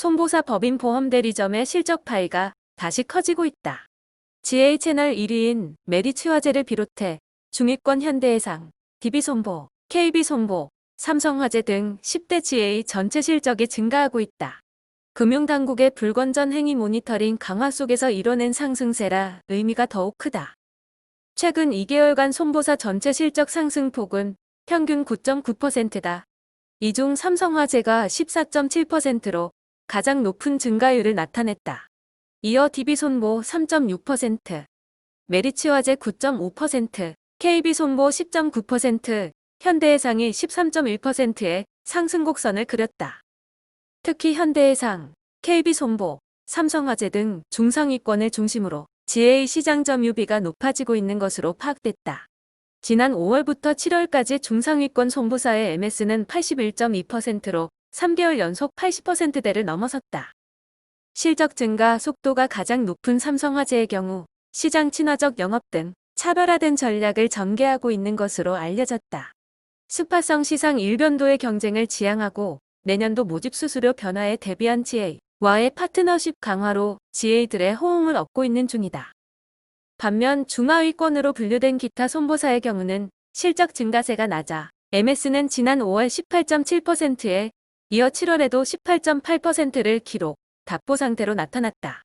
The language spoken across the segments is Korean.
손보사 법인 보험 대리점의 실적 파이가 다시 커지고 있다. GA 채널 1위인 메리츠화재를 비롯해 중위권 현대해상, DB손보, KB손보, 삼성화재 등 10대 GA 전체 실적이 증가하고 있다. 금융당국의 불건전 행위 모니터링 강화 속에서 이뤄낸 상승세라 의미가 더욱 크다. 최근 2개월간 손보사 전체 실적 상승폭은 평균 9.9%다. 이 중 삼성화재가 14.7%로 가장 높은 증가율을 나타냈다. 이어 DB손보 3.6%, 메리츠화재 9.5%, KB손보 10.9%, 현대해상이 13.1%의 상승 곡선을 그렸다. 특히 현대해상, KB손보, 삼성화재 등 중상위권을 중심으로 GA 시장 점유비가 높아지고 있는 것으로 파악됐다. 지난 5월부터 7월까지 중상위권 손보사의 MS는 81.2%로 3개월 연속 80%대를 넘어섰다. 실적 증가 속도가 가장 높은 삼성화재의 경우 시장 친화적 영업 등 차별화된 전략을 전개하고 있는 것으로 알려졌다. 스파성 시상 일변도의 경쟁을 지향하고 내년도 모집 수수료 변화에 대비한 GA와의 파트너십 강화로 GA들의 호응을 얻고 있는 중이다. 반면 중하위권으로 분류된 기타 손보사의 경우는 실적 증가세가 낮아 MS는 지난 5월 18.7%에 이어 7월에도 18.8%를 기록, 답보 상태로 나타났다.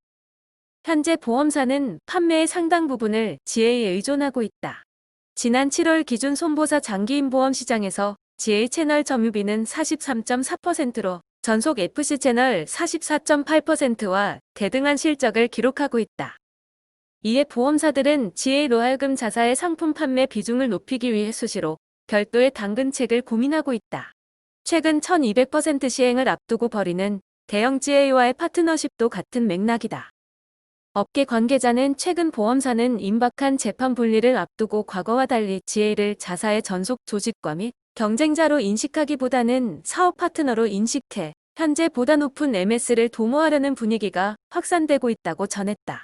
현재 보험사는 판매의 상당 부분을 GA에 의존하고 있다. 지난 7월 기준 손보사 장기인 보험 시장에서 GA 채널 점유비는 43.4%로 전속 FC 채널 44.8%와 대등한 실적을 기록하고 있다. 이에 보험사들은 GA로 하여금 자사의 상품 판매 비중을 높이기 위해 수시로 별도의 당근책을 고민하고 있다. 최근 1200% 시행을 앞두고 벌이는 대형 GA와의 파트너십도 같은 맥락이다. 업계 관계자는 최근 보험사는 임박한 재판 분리를 앞두고 과거와 달리 GA를 자사의 전속 조직과 및 경쟁자로 인식하기보다는 사업 파트너로 인식해 현재 보다 높은 MS를 도모하려는 분위기가 확산되고 있다고 전했다.